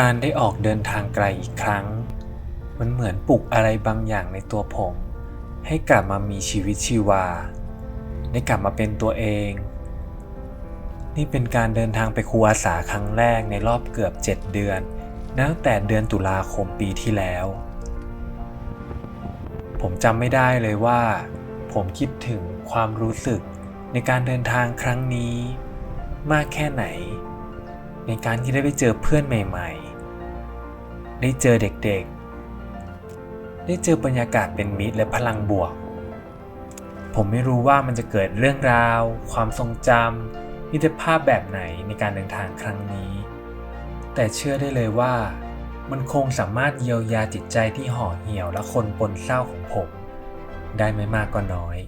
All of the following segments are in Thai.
การได้ออกเดินทางไกลอีกครั้ง มันเหมือนปลุกอะไรบางอย่างในตัวผม ให้กลับมามีชีวิตชีวา ได้กลับมาเป็นตัวเอง นี่เป็นการเดินทางไปครูอาสาครั้งแรกในรอบเกือบ 7 เดือนนับตั้งแต่เดือนตุลาคมปีที่แล้ว ผมจำไม่ได้เลยว่า ผมคิดถึงความรู้สึกในการเดินทางครั้งนี้ มากแค่ไหน ในการที่ได้ไปเจอเพื่อนใหม่ๆ ได้เจอเด็กๆ ได้เจอบรรยากาศเป็นมิตรและพลังบวก ผมไม่รู้ว่ามันจะเกิดเรื่องราว ความทรงจำมิตรภาพแบบไหนในการเดินทางครั้งนี้ แต่เชื่อได้เลยว่ามันคงสามารถเยียวยาจิตใจที่ห่อเหี่ยวและคนปนเศร้าของผม ได้ไม่มากก็น้อย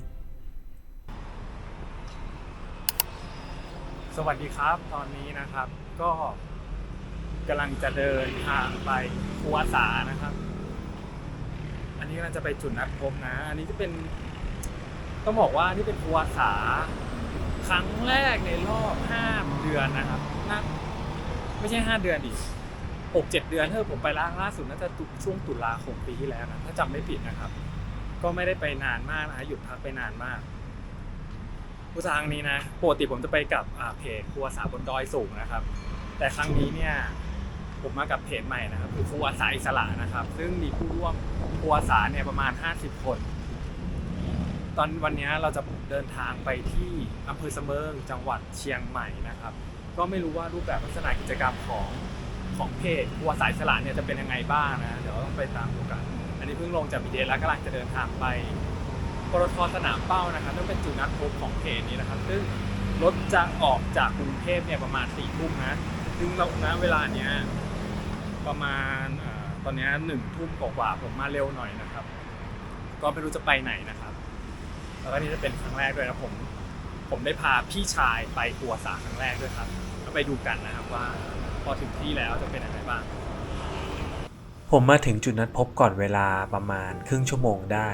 สวัสดีครับ ตอนนี้นะครับก็ กำลังจะเดินทางไปครูอาสานะครับ อันนี้กำลังจะไปจุดนัดพบนะ อันนี้จะเป็น ต้องบอกว่านี่เป็นครูอาสา ครั้งแรกในรอบห้าเดือนนะครับน่าไม่ใช่ห้าเดือนดิหกเจ็ดเดือนเธอผมไปล่าล่าสุดน่าจะช่วงตุลาคมปีที่แล้วนะถ้าจำไม่ผิดนะครับ ก็ไม่ได้ไปนานมากนะหยุดพักไปนานมากผู้ทางนี้นะปกติผมจะไปกับเพจครัวสาบนดอยสูงนะครับ แต่ครั้งนี้เนี่ย ผมมากับเพจใหม่นะครับคือครัวสาอิสระนะครับ ซึ่งมีผู้ร่วมครัวสาเนี่ยประมาณ 50 คน ตอนวันนี้เราจะเดินทางไปที่อำเภอเสมิงจังหวัดเชียงใหม่นะครับ ก็ไม่รู้ว่ารูปแบบลักษณะกิจกรรมของของเพจครัวสายสละเนี่ยจะเป็นยังไงบ้างนะเดี๋ยวต้องไปตามดูกัน อันนี้เพิ่งลงจากบีเดแล้วกำลังจะเดินทางไปปตทสนามเป้านะครับนั่นเป็นจุดนัดพบของเพจนี้นะครับ ซึ่งรถจะออกจากกรุงเทพเนี่ยประมาณสี่ทุ่มนะซึ่งเราณเวลาเนี้ย ประมาณตอนนี้หนึ่งทุ่มกว่าผมมาเร็วหน่อยนะครับ ก็ไม่รู้จะไปไหนนะครับ แล้วก็นี่จะเป็นครั้งแรกด้วยนะผม ผมได้พาพี่ชายไปทัวสาครั้งแรกด้วยครับก็ไปดูกันนะครับว่าพอถึงที่แล้วจะเป็นยังไงบ้าง ผมมาถึงจุดนัดพบก่อนเวลาประมาณครึ่งชั่วโมงได้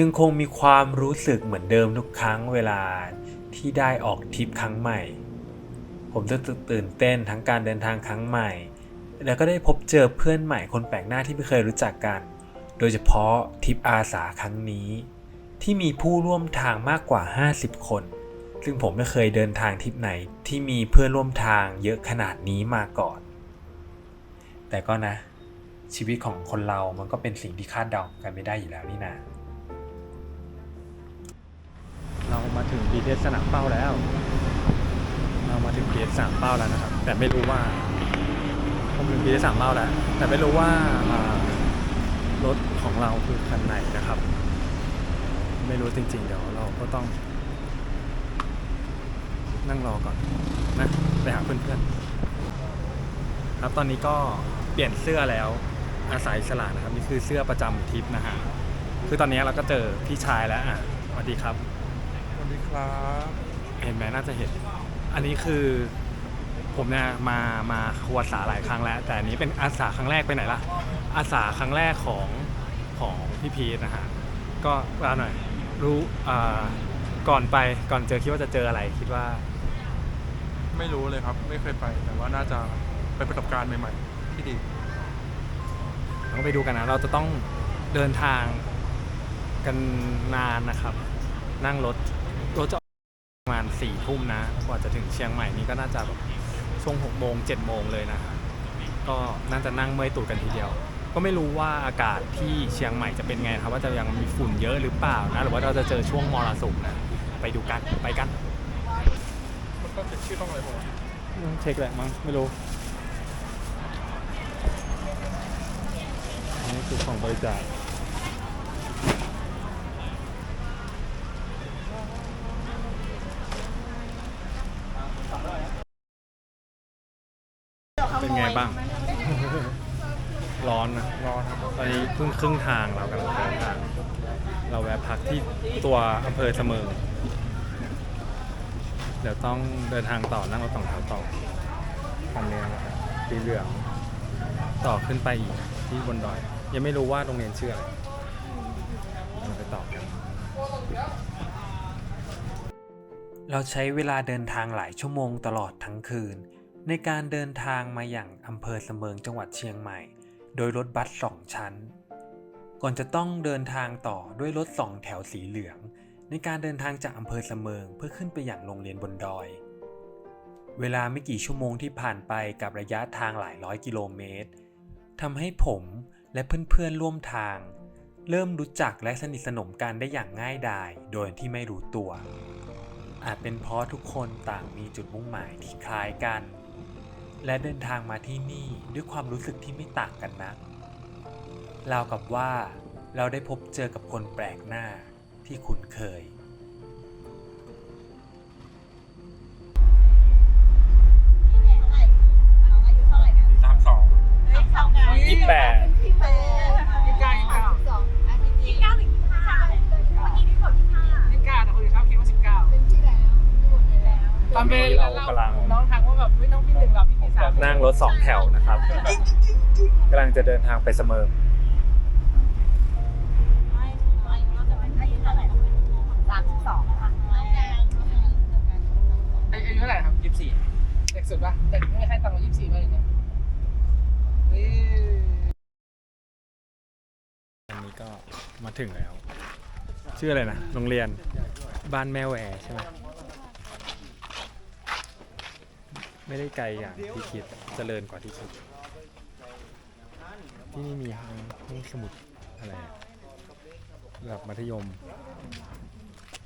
ยังคงมีความรู้สึกเหมือนเดิมทุกครั้งเวลาที่ได้ออกทริปครั้งใหม่ ผมตื่นเต้นทั้งการเดินทางครั้งใหม่ แล้วก็ได้พบเจอเพื่อนใหม่คนแปลกหน้าที่ไม่เคยรู้จักกัน โดยเฉพาะทริปอาสาครั้งนี้ ที่มีผู้ร่วมทางมากกว่า 50 คน ซึ่งผมไม่เคยเดินทางทริปไหนที่มีเพื่อนร่วมทางเยอะขนาดนี้มาก่อน แต่ก็นะ ชีวิตของคนเรามันก็เป็นสิ่งที่คาดเดากันไม่ได้อยู่แล้วนี่นาเรามาถึงบีเทสสนามเป้าแล้ว เรามาถึงบีเทสสนามเป้าแล้วนะครับ แต่ไม่รู้ว่าผมถึงบีเทสสนามเป้าแล้ว แต่ไม่รู้ว่าอ่ารถของเราคือคันไหนนะครับ ไม่รู้จริง ๆ เดี๋ยวเราก็ต้อง นั่งรอก่อนนะไปหาเพื่อนๆครับตอนนี้ก็เปลี่ยนเสื้อแล้วอาศัยสลานะครับ นี่คือเสื้อประจำทริปนะฮะคือตอนนี้เราก็เจอพี่ชายแล้วอะสวัสดีครับสวัสดีครับ เห็นไหมน่าจะเห็น อันนี้คือผมเนี่ยมามาครัวสาหลายครั้งแล้ว แต่อันนี้เป็นอาสาครั้งแรกไปไหนล่ะ อาสาครั้งแรกของของพี่พีทนะฮะก็เล่าหน่อยรู้อ่าก่อนไปก่อนเจอคิดว่าจะเจออะไรคิดว่า ไม่รู้เลยครับ ไม่เคยไป แต่ว่าน่าจะเป็นประสบการณ์ใหม่ ๆ ที่ดี ต้องไปดูกันนะ เราจะต้องเดินทางกันนานนะครับ นั่งรถรถจะประมาณ สี่ทุ่มนะ กว่าจะถึงเชียงใหม่นี่ก็น่าจะแบบช่วงหกโมงเจ็ดโมงเลยนะก็น่าจะนั่งเมื่อยตูดกันทีเดียว ก็ไม่รู้ว่าอากาศที่เชียงใหม่จะเป็นไงครับว่าจะยังมีฝุ่นเยอะหรือเปล่านะหรือว่าเราจะเจอช่วงมรสุมนะไปดูกันไปกันมันต้องเช็คชื่อต้องอะไรผมเช็คแหละมั้งไม่รู้นี่คือของบริจาค เป็นไง บ้าง ร้อนนะรอนะครับตอนนี้เพิ่งครึ่งทางเรากำลังเดินทาง เราแวะพักที่ตัวอำเภอเสมิงเดี๋ยวต้องเดินทางต่อนั่งรถสองแถวต่อคันนี้นะครับสีเหลืองต่อขึ้นไปอีกที่บนดอย ยังไม่รู้ว่าโรงเรียนชื่ออะไรเราไปต่อกัน เราใช้เวลาเดินทางหลายชั่วโมงตลอดทั้งคืน ในการเดินทางมาอย่างอำเภอเสมิงจังหวัดเชียงใหม่ โดยรถบัสสองชั้น ก่อนจะต้องเดินทางต่อด้วยรถสองแถวสีเหลือง ในการเดินทางจากอำเภอเสมิงเพื่อขึ้นไปอย่างโรงเรียนบนดอย เวลาไม่กี่ชั่วโมงที่ผ่านไปกับระยะทางหลายร้อยกิโลเมตรทำให้ผมและเพื่อนๆร่วมทาง เริ่มรู้จักและสนิทสนมกันได้อย่างง่ายดายโดยที่ไม่รู้ตัว อาจเป็นเพราะทุกคนต่างมีจุดมุ่งหมายที่คล้ายกัน และเดินทางมาที่นี่ด้วยความรู้สึกที่ไม่ต่างกันนักราวกับว่าเราได้พบเจอกับคนแปลกหน้าที่คุ้นเคย สามสองยี่สิบแปดยี่สิบเก้ายี่สิบเก้าสองอาทิตย์นี้ยี่สิบเก้าถึงยี่สิบห้าเมื่อกี้ที่กดยี่สิบห้ายี่สิบเก้าแต่คนอื่นชอบคิดว่าสิบเก้าเป็นที่แล้วที่หมดเลยแล้วตอนเป็นเรากำลังน้องทักว่าแบบไม่ต้องพี่หนึ่งหรอกพี่ปีสาม นั่งรถสองแถวนะครับกำลังจะเดินทางไปเสมิงไม่ไม่เราจะไปอายุเท่าไหร่สามสิบสองค่ะอายุเท่าไหร่ครับยี่สิบสี่เด็กสุดปะเด็กไม่มีใครต่ำกว่ายี่สิบสี่เลยเนี่ยนี่อันนี้ก็มาถึงแล้ว ชื่ออะไรนะ โรงเรียนบ้านแม่แหวใช่ไหม ไม่ได้ไกลอย่างที่คิดเจริญกว่าที่คิด ที่นี่มีห้องห้องสมุดอะไรระดับมัธยม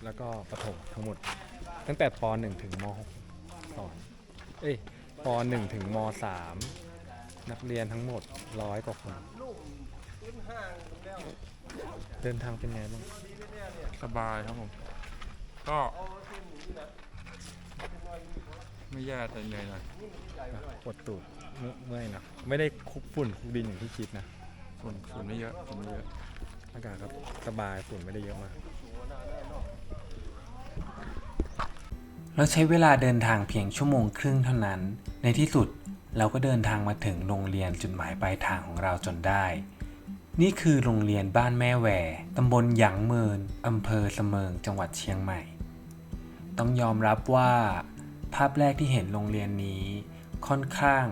แล้วก็ประถมทั้งหมด ตั้งแต่ป .1 ถึงม .6 สอนเอ้ยป .1 ถึงม .3 นักเรียนทั้งหมดร้อยกว่าคนเดินทางเป็นไงบ้างสบายครับผม ก็ ไม่แย่แต่เหนื่อยหน่อยปวดตูดเมื่อยเมื่อยนะไม่ได้คุกฝุ่นคุกดินอย่างที่คิดนะฝุ่นฝุ่นไม่เยอะฝุ่นไม่เยอะ อากาศครับสบายฝุ่นไม่ได้เยอะมากแล้วใช้เวลาเดินทางเพียงชั่วโมงครึ่งเท่านั้น ในที่สุดเราก็เดินทางมาถึงโรงเรียนจุดหมายปลายทางของเราจนได้ นี่คือโรงเรียนบ้านแม่แหวตำบลหยางเมินอำเภอเสมิงจังหวัดเชียงใหม่ ต้องยอมรับว่าภาพแรกที่เห็นโรงเรียนนี้ค่อนข้าง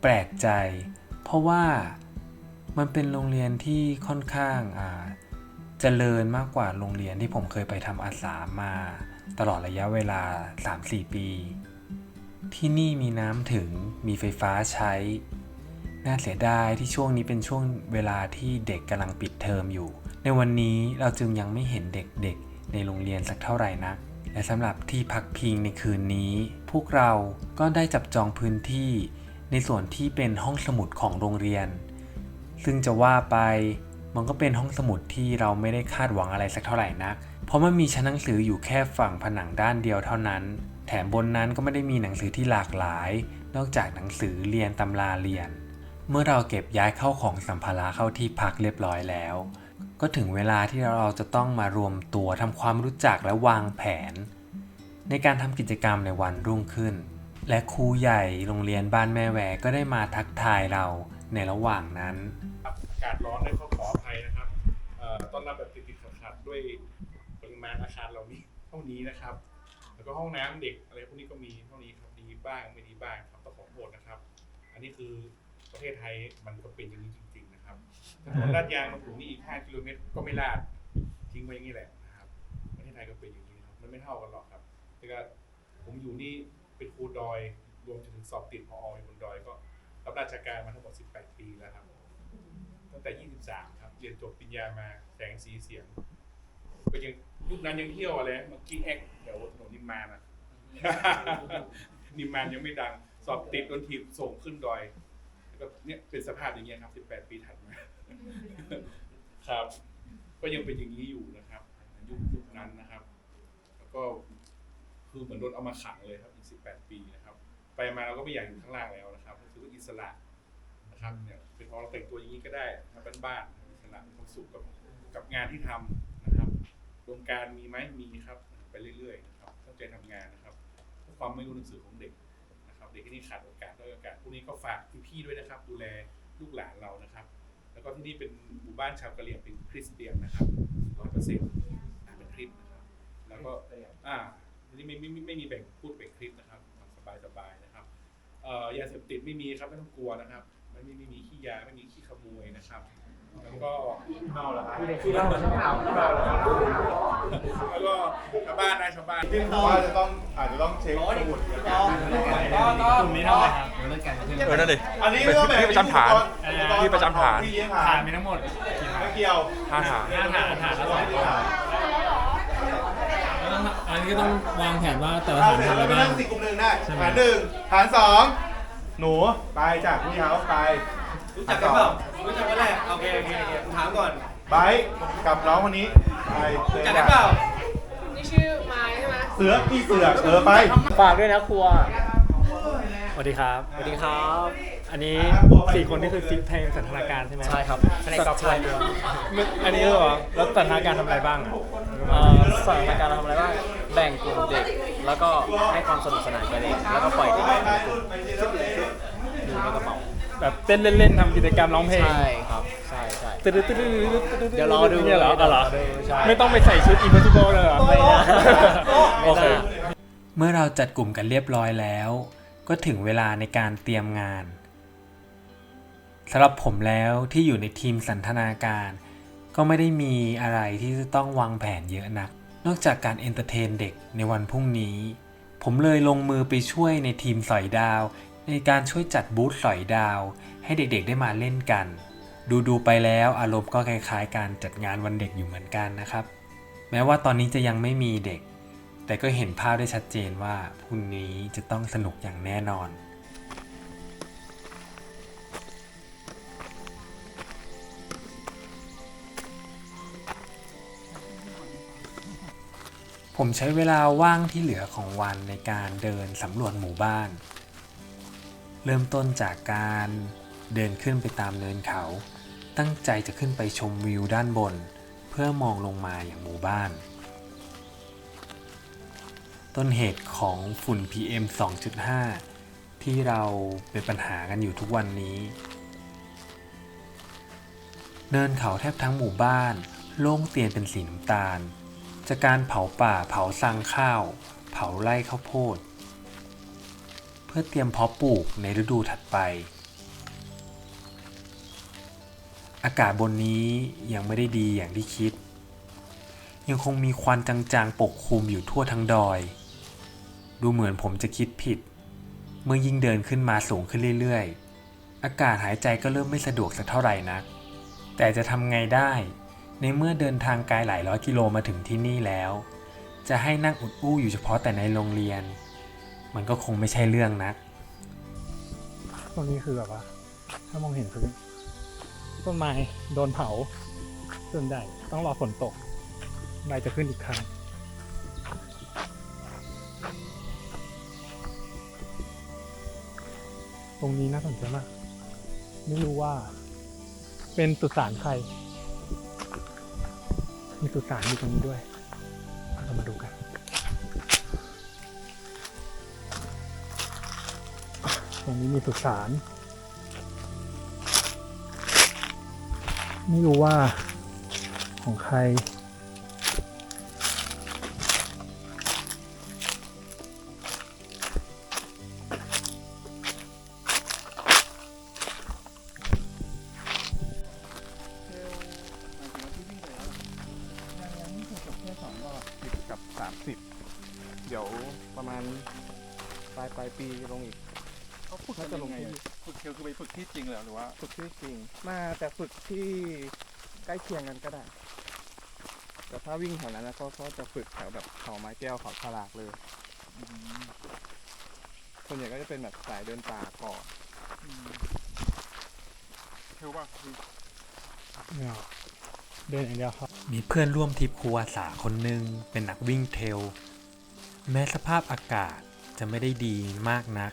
แปลกใจ เพราะว่ามันเป็นโรงเรียนที่ค่อนข้างอ่าเจริญมากกว่าโรงเรียนที่ผมเคยไปทำอาสามาตลอดระยะเวลา 3-4 ปี ที่นี่มีน้ำถึงมีไฟฟ้าใช้ น่าเสียดายที่ช่วงนี้เป็นช่วงเวลาที่เด็กกำลังปิดเทอมอยู่ ในวันนี้เราจึงยังไม่เห็นเด็กๆ ในโรงเรียนสักเท่าไหร่นัก และสำหรับที่พักพิงในคืนนี้ พวกเราก็ได้จับจองพื้นที่ในส่วนที่เป็นห้องสมุดของโรงเรียน ซึ่งจะว่าไปมันก็เป็นห้องสมุดที่เราไม่ได้คาดหวังอะไรสักเท่าไหร่นัก เพราะมันมีชั้นหนังสืออยู่แค่ฝั่งผนังด้านเดียวเท่านั้น แถมบนนั้นก็ไม่ได้มีหนังสือที่หลากหลาย นอกจากหนังสือเรียนตำราเรียน เมื่อเราเก็บย้ายเข้าของสัมภาระเข้าที่พักเรียบร้อยแล้ว ก็ถึงเวลาที่เราจะต้องมารวมตัวทำความรู้จักและวางแผน ในการทำกิจกรรมในวันรุ่งขึ้น และครูใหญ่โรงเรียนบ้านแม่แหวก็ได้มาทักทายเราในระหว่างนั้นอากาศร้อนเลยก็ขออภัยนะครับต้อนรับแบบติดๆขัดๆด้วยปริมาณอาคารเรามีเท่านี้นะครับ แล้วก็ห้องน้ำเด็กอะไรพวกนี้ก็มีเท่านี้ครับดีบ้างไม่ดีบ้างครับต้องขอโทษนะครับ อันนี้คือประเทศไทยมันก็เป็นอย่างนี้จริง ถนนลาดยางมาถึงนี่อีก5กิโลเมตรก็ไม่ลาด ทิ้งไว้อย่างนี้แหละนะครับประเทศไทยก็เป็นอย่างนี้ครับมันไม่เท่ากันหรอกครับแต่ก็ผมอยู่นี่เป็นครูดอยรวมถึงสอบติดพออยู่บนดอยก็รับราชการมาทั้งหมด 18 ปีแล้วครับตั้งแต่ 23 ครับ เรียนจบปริญญามาแสงสีเสียงก็ยังยุคนั้นยังเที่ยวอะไรมื่อกี้แอคเดี๋ยวถนนนิมมานะนิมมานยังไม่ดัง สอบติดโดนทีมส่งขึ้นดอย เนี่ยเป็นสภาพอย่างเงี้ยครับ 18 ปีถัดมา ครับ ก็ยังเป็นอย่างนี้อยู่นะครับ ยุคยุคนั้นนะครับ แล้วก็คือเหมือนโดนเอามาขังเลยครับอีก 18 ปีนะครับ ไปมาเราก็ไม่อยากอยู่ข้างล่างแล้วนะครับก็คือว่าอิสระนะครับเนี่ยเป็นเพราะเราแต่งตัวอย่างนี้ก็ได้ทำบ้านๆอิสระมีความสุขกับกับงานที่ทำนะครับโครงการมีไหมมีครับ ไปเรื่อยๆนะครับตั้งใจทำงานนะครับเพื่อความไม่รู้หนังสือของเด็กนะครับ เด็กที่นี่ขาดโอกาสด้อยโอกาสพวกนี้ก็ฝากพี่ๆด้วยนะครับ ดูแลลูกหลานเรานะครับ แล้วก็ที่นี่เป็นหมู่บ้านชาวกะเหรี่ยงเป็นคริสเตียนนะครับร้อยเปอร์เซ็นต์เป็นคริสนะครับแล้วก็อ่าทีนี้ไม่ไม่ไม่ไม่มีแบ่งพูดเป็นคริสนะครับสบายสบายๆนะครับเอ่อยาเสพติดไม่มีครับไม่ต้องกลัวนะครับไม่ไม่ไม่มีขี้ยาไม่มีขี้ขโมยนะครับ แล้วก็เมาเหรอครับขี้เหล้าใช่ไหมเมาเหรอครับแล้วก็ชาวบ้านนะชาวบ้านที่ผมว่าจะต้องอาจจะต้องเช็คสมุดกันกลุ่มนี้ทำอะไรครับเออนั่นดิอันนี้ก็แบบพี่ประจำฐานพี่ประจำฐานพี่เลี้ยงฐาฐานนมีทั้งหมดกี่ฐานไม่เกี่ยวห้าฐานห้าฐานฐานละสองคนอันนี้ก็ต้องวางแผนว่าแต่ละถ้าฐานเดี๋ยวทำอะไรเราไปบ้านั่งงสี่กลุ่มหนึ่งได้ใช่ไหมฐานหนึ่งฐานสองหนูไปจากพี่เขาไป รู้จักกันเปล่ารู้จักกันแหละโอเคโอเคโอเคผมถามก่อนไบร์ทกับน้องคนนี้ไปรู้จักกันเปล่านี่ชื่อไม้ใช่ไหมเสือกี่เสือกเออไปฝากด้วยนะครัว สวัสดีครับ สวัสดีครับ อันนี้สี่คนนี่คือซิปแทงสันทนาการใช่ไหมใช่ครับในกอล์ฟไทยเรืออันนี้เหรอ แล้วสันทนาการทำอะไรบ้างอะสถานการณ์เราทำอะไรบ้าง แบ่งกลุ่มเด็ก แล้วก็ให้ความสนุกสนานกับเด็กแล้วก็ปล่อยเด็กในกลุ่มดูในกระเป๋า แบบเต้นเล่นๆทำกิจกรรมร้องเพลงใช่ครับใช่ใช่ตึ๊ดตึ๊ดตึ๊ดตึ๊ดตึ๊ดเดี๋ยวรอดูเนี่ยเหรออ๋อเหรอเดี๋ยวรอดูใช่ ไม่ต้องไปใส่ชุด impossible เลยเหรอ ไม่น่าโอเคเมื่อเราจัดกลุ่มกันเรียบร้อยแล้ว ก็ถึงเวลาในการเตรียมงานสำหรับผมแล้วที่อยู่ในทีมสันทนาการ ก็ไม่ได้มีอะไรที่จะต้องวางแผนเยอะนัก นอกจากการเอนเตอร์เทนเด็กในวันพรุ่งนี้ ผมเลยลงมือไปช่วยในทีมสอยดาว ในการช่วยจัดบูธสอยดาว ให้เด็กๆได้มาเล่นกัน ดูๆไปแล้วอารมณ์ก็คล้ายๆ การจัดงานวันเด็กอยู่เหมือนกันนะครับ แม้ว่าตอนนี้จะยังไม่มีเด็ก แต่ก็เห็นภาพได้ชัดเจนว่าพรุ่งนี้จะต้องสนุกอย่างแน่นอนผมใช้เวลาว่างที่เหลือของวันในการเดินสำรวจหมู่บ้าน เริ่มต้นจากการเดินขึ้นไปตามเนินเขา ตั้งใจจะขึ้นไปชมวิวด้านบน เพื่อมองลงมาอย่างหมู่บ้าน ต้นเหตุของฝุ่น PM 2.5 ที่เราเป็นปัญหากันอยู่ทุกวันนี้ เนินเขาแทบทั้งหมู่บ้าน โล่งเตียนเป็นสีน้ำตาล จากการเผาป่าเผาซังข้าว เผาไร่ข้าวโพด พื่อเตรียมเพาะปลูกในฤดูถัดไป อากาศบนนี้ยังไม่ได้ดีอย่างที่คิด ยังคงมีควันจางๆปกคลุมอยู่ทั่วทั้งดอย ดูเหมือนผมจะคิดผิด เมื่อยิ่งเดินขึ้นมาสูงขึ้นเรื่อยๆ อากาศหายใจก็เริ่มไม่สะดวกสักเท่าไหร่นัก แต่จะทำไงได้ ในเมื่อเดินทางไกลหลายร้อยกิโลมาถึงที่นี่แล้ว จะให้นั่งอุดอู้อยู่เฉพาะแต่ในโรงเรียน มันก็คงไม่ใช่เรื่องนักตรงนี้คือแบบว่า ถ้ามองเห็นคือต้นไม้โดนเผาส่วนใหญ่ต้องรอฝนตกใบจะขึ้นอีกครั้งตรงนี้น่าสนใจมากไม่รู้ว่า เป็นสุสานใครมีสุสานอยู่ตรงนี้ด้วยเรามาดูกัน ตรงนี้มีสุสาน ไม่รู้ว่าของใคร ที่ฝึกเทลคือไปฝึกที่จริงเลยหรือว่า ฝึกที่จริง มาแต่ฝึกที่ใกล้เคียงกันก็ได้ แต่ถ้าวิ่งแถวนั้นนะก็ก็จะฝึกแถวแบบเขาไม้แก้วเขาฉลากเลยส่วนใหญ่ก็จะเป็นแบบสายเดินป่าก่อนเทลป่ะเนี่ยเดินอย่างเดียวครับ มีเพื่อนร่วมทริปครูอาสาคนหนึ่งเป็นนักวิ่งเทรลแม้สภาพอากาศจะไม่ได้ดีมากนัก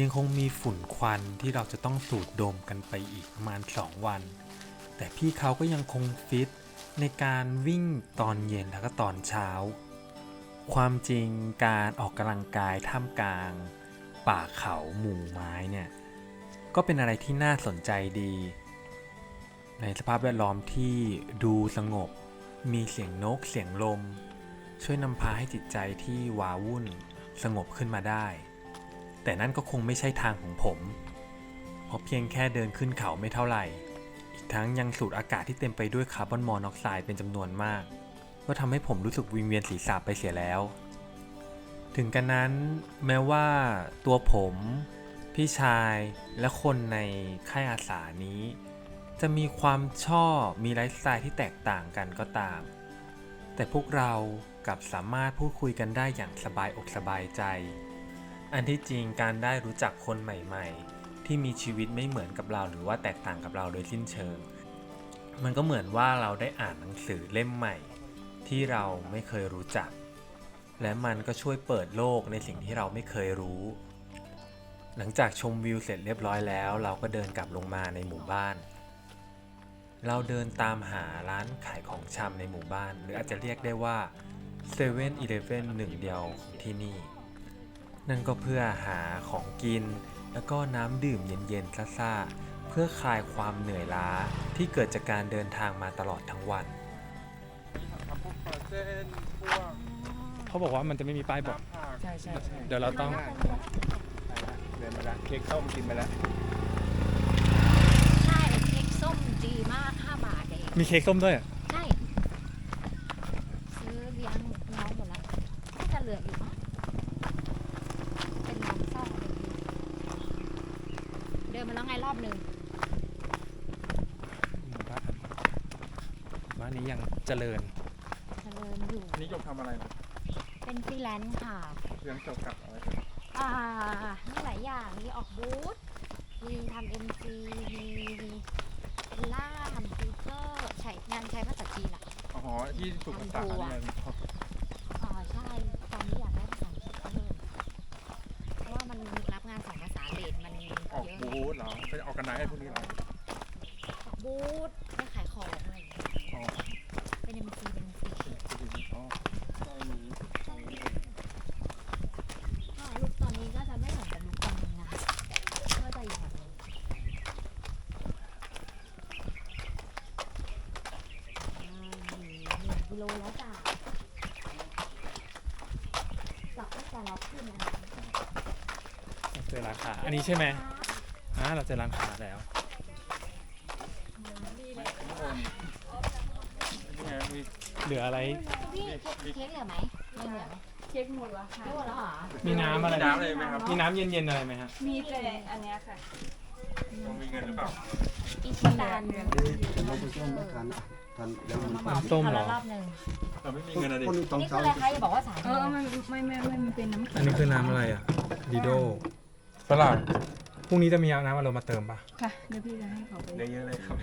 ยังคงมีฝุ่นควันที่เราจะต้องสูดดมกันไปอีกประมาณ 2 วัน แต่พี่เขาก็ยังคงฟิตในการวิ่งตอนเย็นแล้วก็ตอนเช้า ความจริงการออกกำลังกายท่ามกลาง ป่าเขาหมู่ไม้เนี่ยก็เป็นอะไรที่น่าสนใจดี ในสภาพแวดล้อมที่ดูสงบ มีเสียงนกเสียงลม ช่วยนำพาให้จิตใจที่วาวุ่นสงบขึ้นมาได้ แต่นั่นก็คงไม่ใช่ทางของผม เพราะเพียงแค่เดินขึ้นเขาไม่เท่าไหร่ อีกทั้งยังสูดอากาศที่เต็มไปด้วยคาร์บอนมอนอกไซด์เป็นจำนวนมาก ก็ทำให้ผมรู้สึกวิงเวียนศีรษะไปเสียแล้ว ถึงกันนั้นแม้ว่าตัวผม พี่ชายและคนในค่ายอาสานี้ จะมีความชอบมีไลฟ์สไตล์ที่แตกต่างกันก็ตาม แต่พวกเรากลับสามารถพูดคุยกันได้อย่างสบายอกสบายใจ อันที่จริงการได้รู้จักคนใหม่ๆ ที่มีชีวิตไม่เหมือนกับเราหรือว่าแตกต่างกับเราโดยสิ้นเชิง มันก็เหมือนว่าเราได้อ่านหนังสือเล่มใหม่ ที่เราไม่เคยรู้จัก และมันก็ช่วยเปิดโลกในสิ่งที่เราไม่เคยรู้ หลังจากชมวิวเสร็จเรียบร้อยแล้ว เราก็เดินกลับลงมาในหมู่บ้าน เราเดินตามหาร้านขายของชำในหมู่บ้าน หรืออาจจะเรียกได้ว่า7 e เ e ่ e อหนึ่งเดียวของที่นี่ นั่นก็เพื่อหาของกิน แล้วก็น้ำดื่มเย็นๆซ่าๆเพื่อคลายความเหนื่อยล้าที่เกิดจากการเดินทางมาตลอดทั้งวัน ทำพวกคอลลาเจนพวกเขาบอกว่ามันจะไม่มีป้ายบอก น้ำผักใช่ใช่ใช่เดี๋ยวเราต้องไปละเดินมาละเค้กส้มกินไปแล้วใช่เค้กส้มดีมาก 5 บาทเองมีเค้กส้มด้วยอะใช่ ซื้อเลี้ยงน้องหมดแล้วน่าจะเหลืออยู่มั้งเป็นน้ำซ่อมอะไรอย่างงี้เดินมาแล้วไงร อบหนึ่งหมู่บ้านบ้านนี้ยังเจริญ เจริญอยู่อันนี้จบทำอะไรนะเป็นฟรีแลนซ์ค่ะ เรื่องเกี่ยวกับอะไรอ่ามีหลายอย่าง มีออกบูธ มีทำเอ็มซีมีเป็นล่าทำฟิวเจอร์ใช้งานใช้ภาษาจีนอะอ๋อที่สุภาษาเนี่ย อ๋อใช่ ตอนนี้อยากได้ภาษาอังกฤษเพิ่มเพราะว่ามันรับงานสองภาษาเลทมันเย ออก อะ บูธเหรอเป็นออกกันไนให้พวกนี้เหรอ ออกบูธไปขายของอะไรอย่างเงี้ย อ๋อ เป็นเอ็มซีเป็นเอ็มซี อ๋อได้นี้ ก็ลุคตอนนี้ก็จะไม่เหมือนกับลุคตอนนี้นะก็จะอีกแบบนึงอ่าหนึ่งหนึ่งกิ โลแล้วจ้ะเราก็จะล็อกขึ้นนะเจอร้านค้าอันนี้ใช่ไหมอ่าเราเจอร้านค้าแล้วนี่ไงมีเหลืออะไรพี่เค้กเค้กเหลือไหมยังเหลือไหมเค้กหมดแล้วค่ะ ไม่หมดแล้วเหรอมีน้ำอะไรน้ำอะไรไหมครับมีน้ำเย็นๆอะไรไหมฮะมีแต่อันเนี้ยค่ะต้องมีเงินหรือเปล่าอีชิตาน ส้มเหรอรอ บหนึ่งเราไม่มีเงินอะไรอันนี้คืออะไรคะอย่าบอกว่าสามเออมันไม่ไม่ไม่มันเป็นน้ำแข็อังนนี้คือน้ำอะไรอะดีโดฝรั่งพรุ่งนี้จะมีเอาน้ำมาลงมาเติมปะค่ะ เดี๋ยวพี่จะให้เขาไปเยอะๆเลยครับ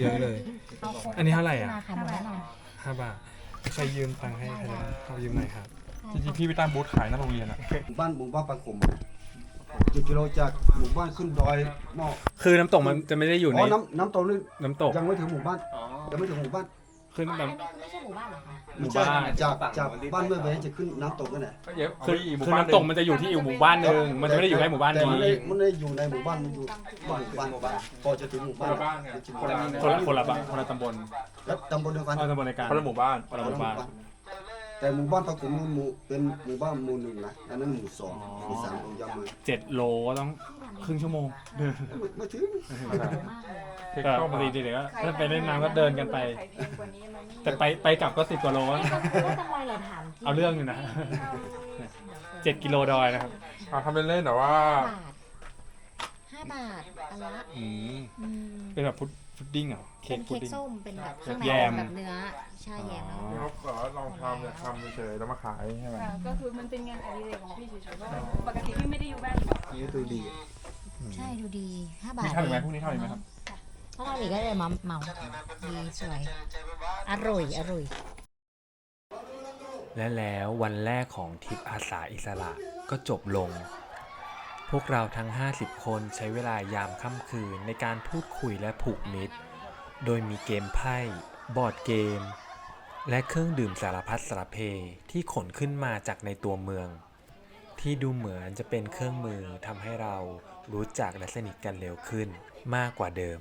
เยอะเลยเอาโค้กอันนี้เท่าไหร่อะขายหมดแล้วเหรอห้าบาทใครยืมตังค์ให้ใครได้เขายืมหน่อยครับจริงๆพี่ไปตั้งบูธขายหน้าโรงเรียนอะหมู่บ้านหมู่บ้านปางขม จุดกิโลจากหมู่บ้านขึ้นดอยนอกคือน้ำตกมันจะไม่ได้อยู่อ๋ในอน้ำน้ำตกนี่น้ำตกยังไม่ถึงหมู่บ้านยังไม่ถึงหมู่บ้านขึ้นอันแบบนี้คือไม่ใช่หมู่บ้านเหรอคะหมู่บ้านจากจากบ้านเมื่อไหร่จะขึ้นน้ำตกนั่นแหละคือคือน้ำตกมันจะอยู่ที่อีกหมู่บ้านหนึ่งมันจะไม่ได้อยู่แค่หมู่บ้านแต่มันนี้ไม่มันไม่ได้อยู่ในหมู่บ้านมันอยู่บ้านหมู่บ้านพอจะถึงหมู่บ้านคนละบ้านไงจะถึงหคมู่นละบ้านคนละคนละบ้านคนละตำบลแล้วตำบลเดียวกันเอาตำบลในการ คนละหมู่บ้านคนละหมู่บ้าน แต่หมู่บ้านปางขมนี่หมู่เป็นหมู่บ้านหมู่หนึ่งนะอันนั้นหมู่สองหมู่สามของยำมาเจ็ดโลก็ต้องครึ่งชั่วโมงเดินไม่ไม่ถึงเร็วมากเลยเค้กก็ส้มปกอะติเดี๋ยวก็ถ้าไปเล่นน้ำก็เดินกันไปไข่แพงกว่านี้มันไม่แต่ไปไปกลับก็สิบกว่าโลนี่ก็จังไรเราถามที่เอาเรื่องอยู่นะเจ็ดกิโลดอยนะครับเอาทำเป็นเล่นแต่ว่าห้าบาทห้าบาทอันละอืมอืมเป็นแบบพุดพุดดิ้งเหรอ เค้เป็กนพุดเค้กดิ้ง ส้มเป็นแบบข้างในแยม แบบเนื้อใช่แยมแล้ว เขาขอลองทำเนี่ยทำเฉยๆแล้วมาขายใช่ไหมค่ะก็คือมันเป็นงานอดิเรกของพี่เฉยๆเพราะว่าปกติพี่ไม่ได้อยู่บ้านนี่ตัวดี ใช่ดูดีห้าบาทมีเท่าไหร่ไหมพรุ่งนี้เท่าไหร่ไหมครับ ถ้าเราอีกก็เลยมาเหมาดีสวย อร่อย อร่อย และแล้ววันแรกของทริปอาสาอิสระก็จบลง พวกเราทั้ง 50 คนใช้เวลายามค่ำคืนในการพูดคุยและผูกมิตร โดยมีเกมไพ่ บอร์ดเกม และเครื่องดื่มสารพัดสารเพที่ขนขึ้นมาจากในตัวเมือง ที่ดูเหมือนจะเป็นเครื่องมือทำให้เรารู้จักและสนิทกันเร็วขึ้นมากกว่าเดิม